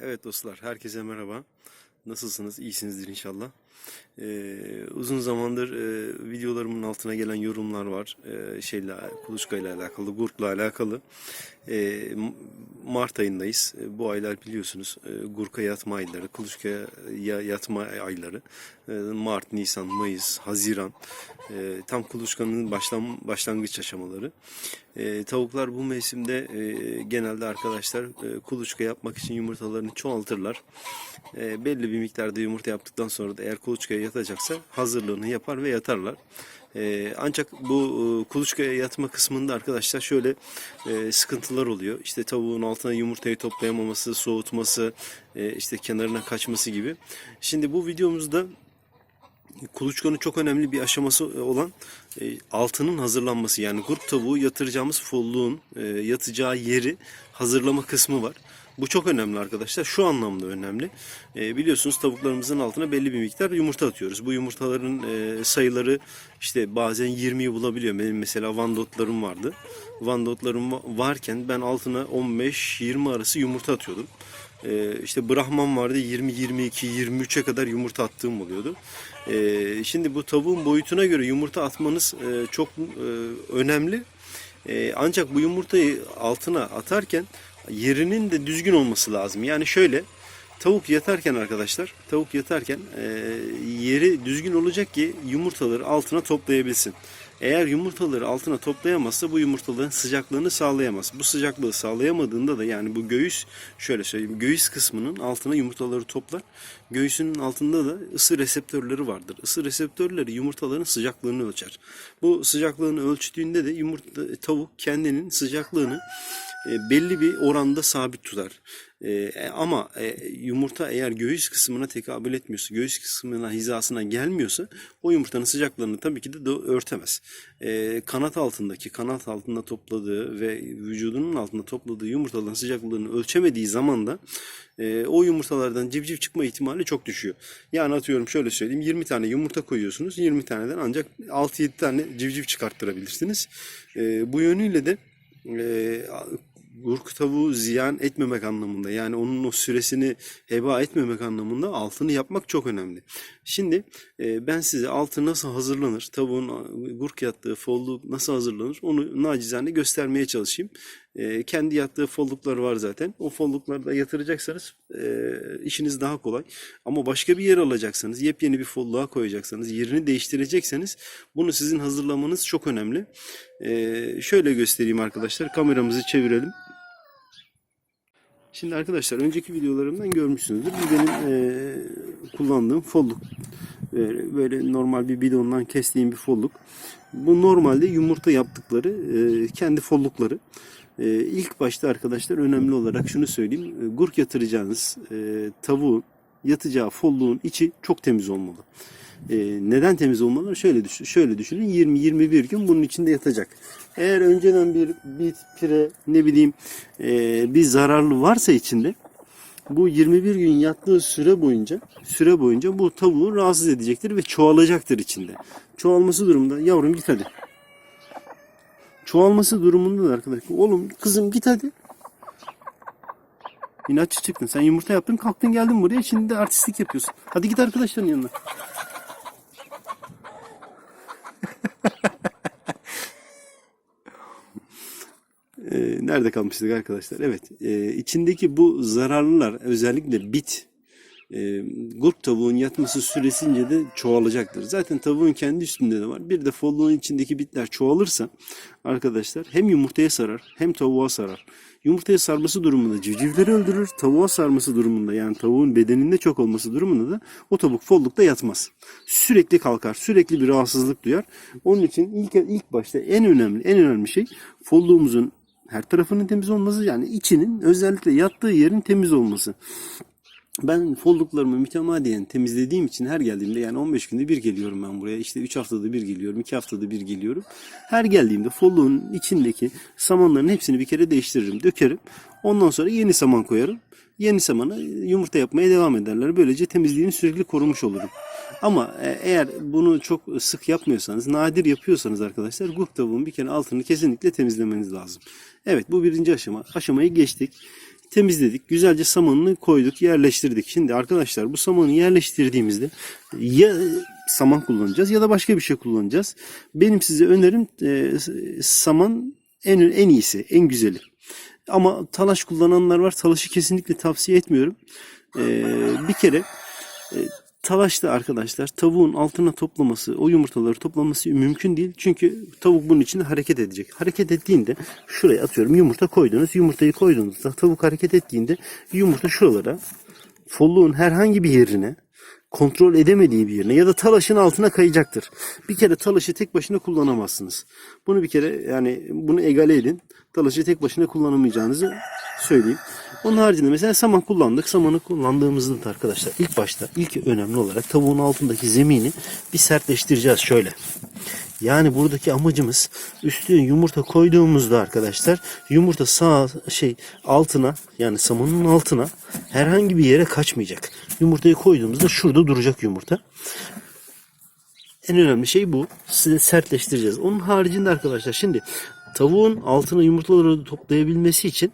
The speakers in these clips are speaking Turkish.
Evet dostlar, herkese merhaba. Nasılsınız? İyisinizdir inşallah. Ee, uzun zamandır e, videolarımın altına gelen yorumlar var. Ee, şeyle, kuluçka ile alakalı, gurkla alakalı. M- Mart ayındayız. Ee, bu aylar biliyorsunuz e, gurka yatma ayları, kuluçkaya ya- yatma ayları. Ee, Mart, Nisan, Mayıs, Haziran. Ee, tam kuluçkanın başlan, başlangıç aşamaları. Ee, tavuklar bu mevsimde e, genelde arkadaşlar e, kuluçka yapmak için yumurtalarını çoğaltırlar. E, belli bir miktarda yumurta yaptıktan sonra da eğer kuluçkaya yatacaksa hazırlığını yapar ve yatarlar. E, ancak bu e, kuluçkaya yatma kısmında arkadaşlar şöyle e, sıkıntılar oluyor. İşte tavuğun altına yumurtayı toplayamaması, soğutması, e, işte kenarına kaçması gibi. Şimdi bu videomuzda kuluçkanın çok önemli bir aşaması olan e, altının hazırlanması. Yani grup tavuğu yatıracağımız folluğun yatacağı yeri hazırlama kısmı var. Bu çok önemli arkadaşlar. Şu anlamda önemli. E, biliyorsunuz tavuklarımızın altına belli bir miktar yumurta atıyoruz. Bu yumurtaların e, sayıları işte bazen 20'yi bulabiliyor. Benim mesela vandotlarım vardı. Vandotlarım va- varken ben altına 15-20 arası yumurta atıyordum. Ee, işte Brahman vardı 20 22 23'e kadar yumurta attığım oluyordu. Ee, şimdi bu tavuğun boyutuna göre yumurta atmanız e, çok e, önemli. E, ancak bu yumurtayı altına atarken yerinin de düzgün olması lazım. Yani şöyle tavuk yatarken arkadaşlar tavuk yatarken e, yeri düzgün olacak ki yumurtaları altına toplayabilsin. Eğer yumurtaları altına toplayamazsa bu yumurtaların sıcaklığını sağlayamaz. Bu sıcaklığı sağlayamadığında da yani bu göğüs şöyle söyleyeyim göğüs kısmının altına yumurtaları toplar. Göğsünün altında da ısı reseptörleri vardır. Isı reseptörleri yumurtaların sıcaklığını ölçer. Bu sıcaklığını ölçtüğünde de yumurta tavuk kendinin sıcaklığını belli bir oranda sabit tutar. E, ama e, yumurta eğer göğüs kısmına tekabül etmiyorsa, göğüs kısmına hizasına gelmiyorsa o yumurtanın sıcaklığını tabii ki de örtemez. E, kanat altındaki, kanat altında topladığı ve vücudunun altında topladığı yumurtaların sıcaklığını ölçemediği zaman da e, o yumurtalardan civciv çıkma ihtimali çok düşüyor. Yani atıyorum şöyle söyleyeyim 20 tane yumurta koyuyorsunuz. 20 taneden ancak 6-7 tane civciv çıkarttırabilirsiniz. E, bu yönüyle de e, Gurk tavuğu ziyan etmemek anlamında yani onun o süresini heba etmemek anlamında altını yapmak çok önemli. Şimdi e, ben size altı nasıl hazırlanır, tavuğun e, gurk yattığı folluk nasıl hazırlanır onu nacizane göstermeye çalışayım. E, kendi yattığı folluklar var zaten. O folluklarda yatıracaksanız e, işiniz daha kolay. Ama başka bir yer alacaksanız, yepyeni bir folluğa koyacaksanız, yerini değiştirecekseniz bunu sizin hazırlamanız çok önemli. E, şöyle göstereyim arkadaşlar. Kameramızı çevirelim. Şimdi arkadaşlar önceki videolarımdan görmüşsünüzdür. Bu benim eee, kullandığım folluk. Böyle, böyle normal bir bidondan kestiğim bir folluk. Bu normalde yumurta yaptıkları eee, kendi follukları. Eee ilk başta arkadaşlar önemli olarak şunu söyleyeyim. E, Gurk yatıracağınız eee tavuğun yatacağı folluğun içi çok temiz olmalı. Eee, neden temiz olmalı? Şöyle düşün, şöyle düşünün. 20-21 gün bunun içinde yatacak. Eğer önceden bir bit, pire, ne bileyim eee, bir zararlı varsa içinde bu 21 gün yattığı süre boyunca süre boyunca bu tavuğu rahatsız edecektir ve çoğalacaktır içinde. Çoğalması durumunda yavrum git hadi. Çoğalması durumunda da arkadaşlar oğlum kızım git hadi. İnatçı çıktın. Sen yumurta yaptın kalktın geldin buraya şimdi de artistlik yapıyorsun. Hadi git arkadaşların yanına. Ee, nerede kalmıştık arkadaşlar? Evet, e, içindeki bu zararlılar özellikle bit, e, gurk tavuğun yatması süresince de çoğalacaktır. Zaten tavuğun kendi üstünde de var. Bir de folluğun içindeki bitler çoğalırsa arkadaşlar hem yumurtaya sarar hem tavuğa sarar. Yumurtaya sarması durumunda civcivleri öldürür. Tavuğa sarması durumunda yani tavuğun bedeninde çok olması durumunda da o tavuk follukta yatmaz. Sürekli kalkar. Sürekli bir rahatsızlık duyar. Onun için ilk ilk başta en önemli en önemli şey folluğumuzun her tarafının temiz olması yani içinin özellikle yattığı yerin temiz olması. Ben folluklarımı mütemadiyen temizlediğim için her geldiğimde yani 15 günde bir geliyorum ben buraya. İşte 3 haftada bir geliyorum, 2 haftada bir geliyorum. Her geldiğimde folluğun içindeki samanların hepsini bir kere değiştiririm, dökerim. Ondan sonra yeni saman koyarım. Yeni samana yumurta yapmaya devam ederler. Böylece temizliğini sürekli korumuş olurum. Ama e, eğer bunu çok sık yapmıyorsanız, nadir yapıyorsanız arkadaşlar gurk tavuğun bir kere altını kesinlikle temizlemeniz lazım. Evet bu birinci aşama. Aşamayı geçtik. temizledik. Güzelce samanını koyduk, yerleştirdik. Şimdi arkadaşlar bu samanı yerleştirdiğimizde ya saman kullanacağız ya da başka bir şey kullanacağız. Benim size önerim e, saman en en iyisi, en güzeli. Ama talaş kullananlar var. Talaşı kesinlikle tavsiye etmiyorum. E, bir kere e, Talaşta arkadaşlar tavuğun altına toplaması, o yumurtaları toplaması mümkün değil. Çünkü tavuk bunun içinde hareket edecek. Hareket ettiğinde şuraya atıyorum yumurta koydunuz. Yumurtayı koyduğunuzda tavuk hareket ettiğinde yumurta şuralara folluğun herhangi bir yerine kontrol edemediği bir yerine ya da talaşın altına kayacaktır. Bir kere talaşı tek başına kullanamazsınız. Bunu bir kere yani bunu egale edin. Talaşı tek başına kullanamayacağınızı söyleyeyim. Onun haricinde mesela saman kullandık. Samanı kullandığımızda da arkadaşlar ilk başta ilk önemli olarak tavuğun altındaki zemini bir sertleştireceğiz şöyle. Yani buradaki amacımız üstüne yumurta koyduğumuzda arkadaşlar yumurta sağ şey altına yani samanın altına herhangi bir yere kaçmayacak. Yumurtayı koyduğumuzda şurada duracak yumurta. En önemli şey bu. Size sertleştireceğiz. Onun haricinde arkadaşlar şimdi tavuğun altına yumurtaları toplayabilmesi için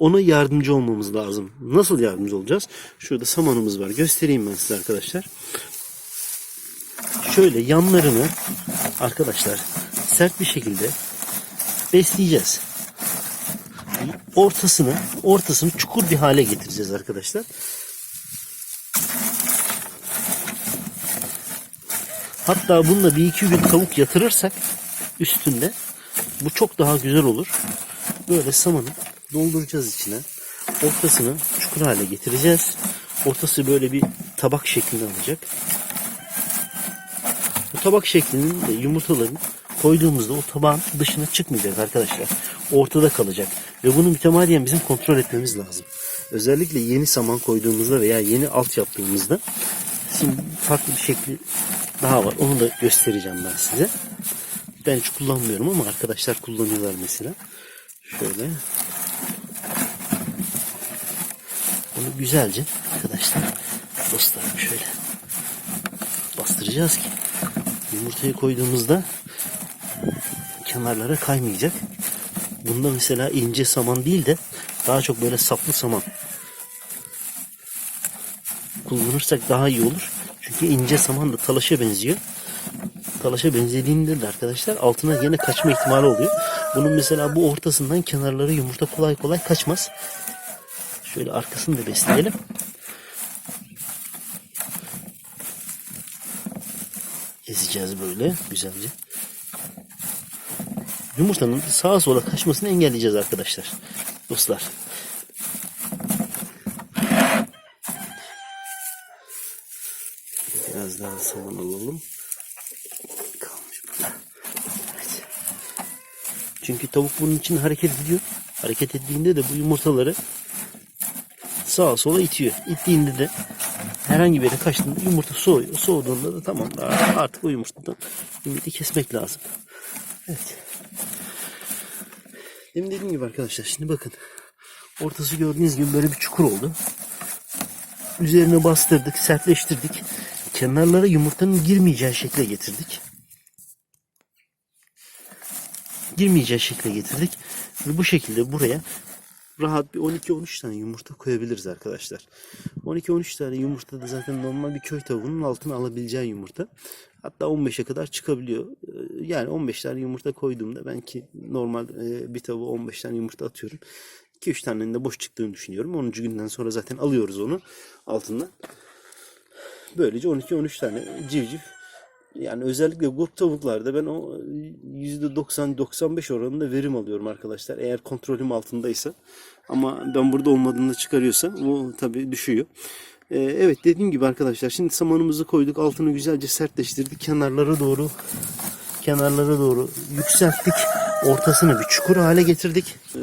ona yardımcı olmamız lazım. Nasıl yardımcı olacağız? Şurada samanımız var. Göstereyim ben size arkadaşlar. Şöyle yanlarını arkadaşlar sert bir şekilde besleyeceğiz. Ortasını, ortasını çukur bir hale getireceğiz arkadaşlar. Hatta bununla bir iki gün tavuk yatırırsak üstünde bu çok daha güzel olur. Böyle samanı dolduracağız içine. Ortasını çukur hale getireceğiz. Ortası böyle bir tabak şeklini alacak. Bu tabak şeklinin de yumurtaların koyduğumuzda o tabağın dışına çıkmayacak arkadaşlar. Ortada kalacak. Ve bunu mütemadiyen bizim kontrol etmemiz lazım. Özellikle yeni saman koyduğumuzda veya yeni alt yaptığımızda şimdi farklı bir şekli daha var. Onu da göstereceğim ben size. Ben hiç kullanmıyorum ama arkadaşlar kullanıyorlar mesela. Şöyle. Bunu güzelce arkadaşlar dostlarım şöyle bastıracağız ki yumurtayı koyduğumuzda kenarlara kaymayacak. Bunda mesela ince saman değil de daha çok böyle saplı saman kullanırsak daha iyi olur. Çünkü ince saman da talaşa benziyor. Talaşa benzediğinde de arkadaşlar altına yine kaçma ihtimali oluyor. Bunun mesela bu ortasından kenarları yumurta kolay kolay kaçmaz. Şöyle arkasını da besleyelim. Ezeceğiz böyle güzelce. Yumurtanın sağa sola kaçmasını engelleyeceğiz arkadaşlar. Dostlar. Biraz daha saman alalım. Evet. Çünkü tavuk bunun için hareket ediyor. Hareket ettiğinde de bu yumurtaları sağa sola itiyor. İttiğinde de herhangi bir yere kaçtığında yumurta soğuyor. Soğuduğunda da tamam artık o yumurtadan ümidi kesmek lazım. Evet. Demin dediğim gibi arkadaşlar şimdi bakın. Ortası gördüğünüz gibi böyle bir çukur oldu. Üzerine bastırdık, sertleştirdik. Kenarlara yumurtanın girmeyeceği şekle getirdik. Girmeyeceği şekle getirdik. Ve bu şekilde buraya rahat bir 12-13 tane yumurta koyabiliriz arkadaşlar. 12-13 tane yumurta da zaten normal bir köy tavuğunun altına alabileceği yumurta. Hatta 15'e kadar çıkabiliyor. Ee, Yani 15 tane yumurta koyduğumda ben ki normal e, bir tavuğa 15 tane yumurta atıyorum. 2-3 tanenin de boş çıktığını düşünüyorum. 10. günden sonra zaten alıyoruz onu altından. Böylece 12-13 tane civciv yani özellikle grup tavuklarda ben o %90-95 oranında verim alıyorum arkadaşlar. Eğer kontrolüm altındaysa. Ama ben burada olmadığında çıkarıyorsa o tabii düşüyor. Ee, evet dediğim gibi arkadaşlar şimdi samanımızı koyduk. Altını güzelce sertleştirdik. Kenarlara doğru kenarlara doğru yükselttik. Ortasını bir çukur hale getirdik. Ee,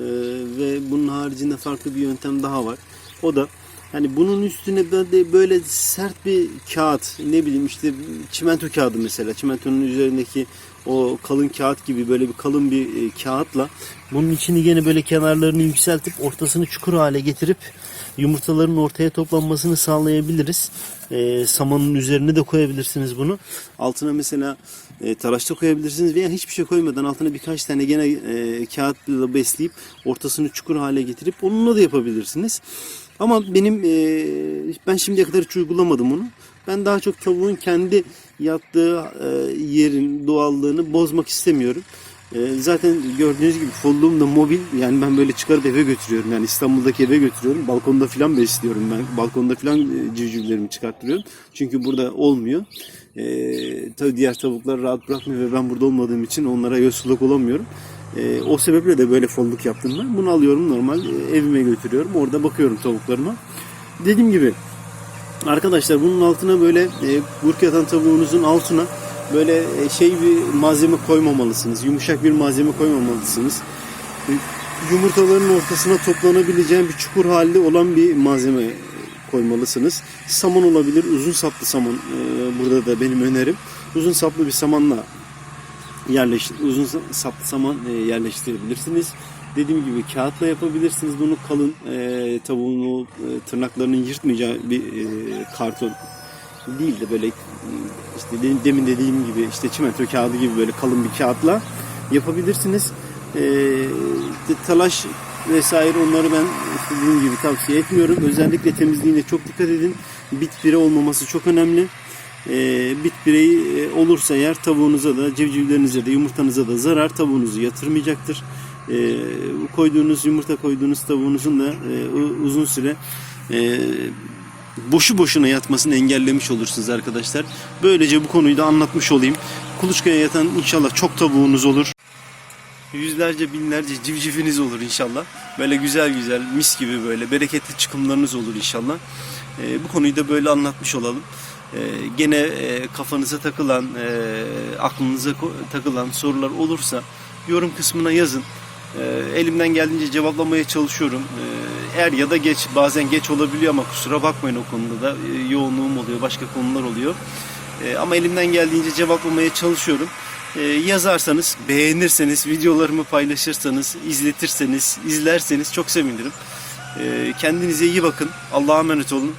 ve bunun haricinde farklı bir yöntem daha var. O da Hani bunun üstüne böyle, böyle sert bir kağıt ne bileyim işte çimento kağıdı mesela çimentonun üzerindeki o kalın kağıt gibi böyle bir kalın bir e, kağıtla bunun içini yine böyle kenarlarını yükseltip ortasını çukur hale getirip yumurtaların ortaya toplanmasını sağlayabiliriz. E, samanın üzerine de koyabilirsiniz bunu. Altına mesela e, talaş da koyabilirsiniz veya hiçbir şey koymadan altına birkaç tane gene e, kağıtla besleyip ortasını çukur hale getirip onunla da yapabilirsiniz. Ama benim e, ben şimdiye kadar hiç uygulamadım onu. Ben daha çok tavuğun kendi yattığı e, yerin doğallığını bozmak istemiyorum. E, zaten gördüğünüz gibi folluğum da mobil. Yani ben böyle çıkarıp eve götürüyorum. Yani İstanbul'daki eve götürüyorum. Balkonda falan besliyorum ben. Balkonda falan e, civcivlerimi çıkarttırıyorum. Çünkü burada olmuyor. E, tabii diğer tavuklar rahat bırakmıyor ve ben burada olmadığım için onlara kulak olamıyorum. E, o sebeple de böyle folluk yaptım ben. Bunu alıyorum normal e, evime götürüyorum. Orada bakıyorum tavuklarıma. Dediğim gibi Arkadaşlar bunun altına böyle e, burk yatan tavuğunuzun altına böyle e, şey bir malzeme koymamalısınız. Yumuşak bir malzeme koymamalısınız. E, Yumurtaların ortasına toplanabileceğin bir çukur halde olan bir malzeme koymalısınız. Saman olabilir, uzun saplı saman. e, burada da benim önerim. Uzun saplı bir samanla yerleştir, uzun saplı saman e, yerleştirebilirsiniz. Dediğim gibi kağıtla yapabilirsiniz bunu kalın e, tavuğun o, e, tırnaklarının yırtmayacağı bir e, karton değil de böyle işte de- demin dediğim gibi işte çimento kağıdı gibi böyle kalın bir kağıtla yapabilirsiniz. E, de- talaş vesaire onları ben işte dediğim gibi tavsiye etmiyorum. Özellikle temizliğine çok dikkat edin. Bit pire olmaması çok önemli. E, bit pireyi e, olursa eğer tavuğunuza da civcivlerinize de yumurtanıza da zarar tavuğunuzu yatırmayacaktır. E, bu koyduğunuz yumurta koyduğunuz tavuğunuzun da e, uzun süre e, boşu boşuna yatmasını engellemiş olursunuz arkadaşlar. Böylece bu konuyu da anlatmış olayım. Kuluçkaya yatan inşallah çok tavuğunuz olur. Yüzlerce binlerce civciviniz olur inşallah. Böyle güzel güzel mis gibi böyle bereketli çıkımlarınız olur inşallah. E, bu konuyu da böyle anlatmış olalım. E, gene e, kafanıza takılan, e, aklınıza takılan sorular olursa yorum kısmına yazın. E, elimden geldiğince cevaplamaya çalışıyorum. E, er ya da geç, bazen geç olabiliyor ama kusura bakmayın o konuda da e, yoğunluğum oluyor, başka konular oluyor. Ama elimden geldiğince cevaplamaya çalışıyorum. Yazarsanız, beğenirseniz, videolarımı paylaşırsanız, izletirseniz, izlerseniz çok sevinirim. Kendinize iyi bakın. Allah'a emanet olun.